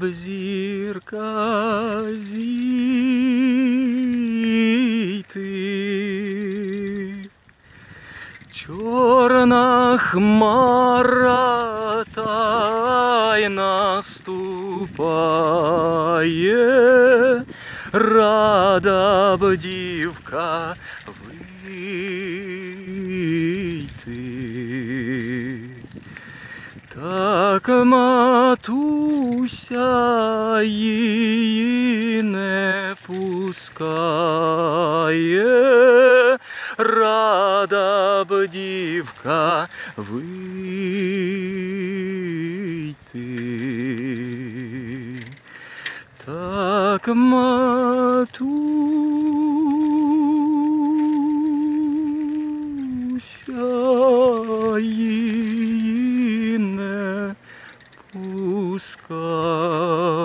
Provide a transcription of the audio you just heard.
б зірка зійти. Чорна хмара та й наступає, рада б дівка вийти. Так Матуся її не пускає, рада б вийти. Так матуся її не пускає.